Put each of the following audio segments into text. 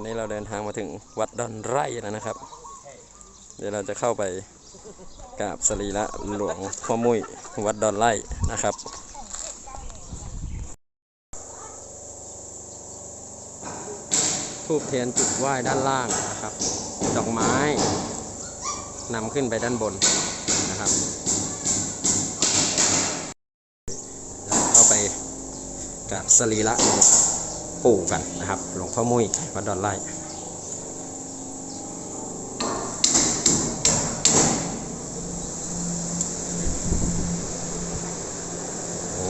วันนี้เราเดินทางมาถึงวัดดอนไร่แล้วนะครับ เดี๋ยวเราจะเข้าไปกราบสรีระหลวงพ่อมุ้ยวัดดอนไร่นะครับทูบเทียนจุดไหว้ด้านล่างนะครับ ดอกไม้นำขึ้นไปด้านบนนะครับแล้วเข้าไปกราบสรีระหลวง ปู่กันนะครับ หลวงพ่อมุ้ยวัดดอนไร่โอ้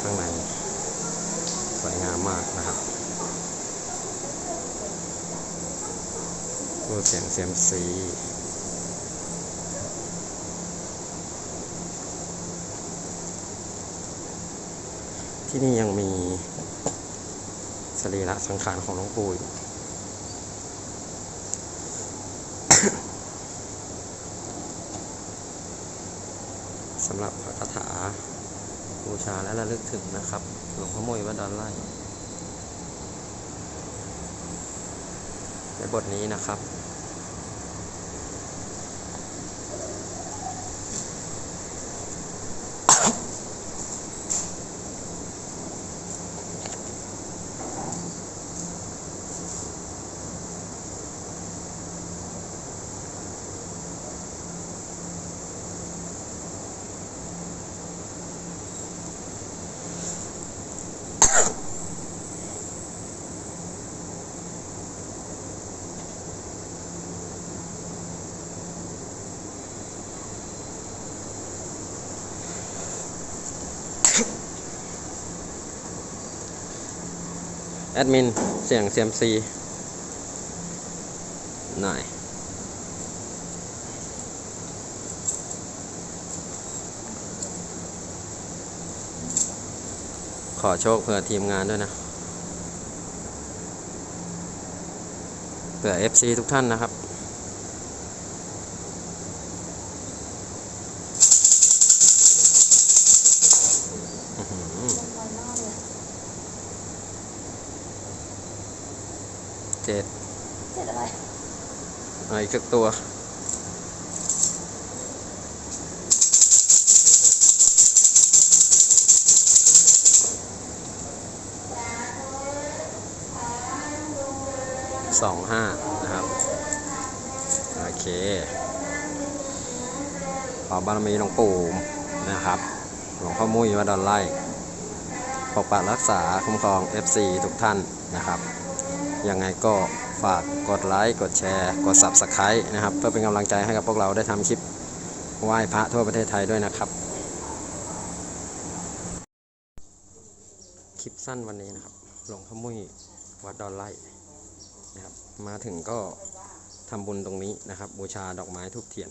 ข้างในสวยงามมากนะครับรูปเสียงเสียมซี ที่นี่ยังมีสรีระสังขารของหลวงปู่อยู่สำหรับพระคาถาบูชาและระลึกถึงนะครับ หลวงพ่อมุยวัดดอนไร่ในบทนี้นะครับ แอดมิน เสียงเซียมซีหน่อยขอโชคเผื่อทีมงานด้วยนะเผื่อ FC ทุกท่านนะครับ อื้อหือเจ็ดเจ็ดอะไรเอาอีกสักตัวสองห้านะครับ โอเคขอบารมีหลวงปู่นะครับ หลวงพ่อมุ้ยวัดดอนไร่ปกปักรักษาคุ้มครอง FC ทุกท่านนะครับ ยังไงก็ฝากกดไลค์กดแชร์ กด Subscribe นะครับ เพื่อเป็นกำลังใจให้กับพวกเราได้ทำคลิปไหว้พระทั่วประเทศไทยด้วยนะครับ คลิปสั้นวันนี้นะครับ หลวงพ่อมุ้ยวัดดอนไร่นะครับ มาถึงก็ทำบุญตรงนี้นะครับ บูชาดอกไม้ทูบเทียน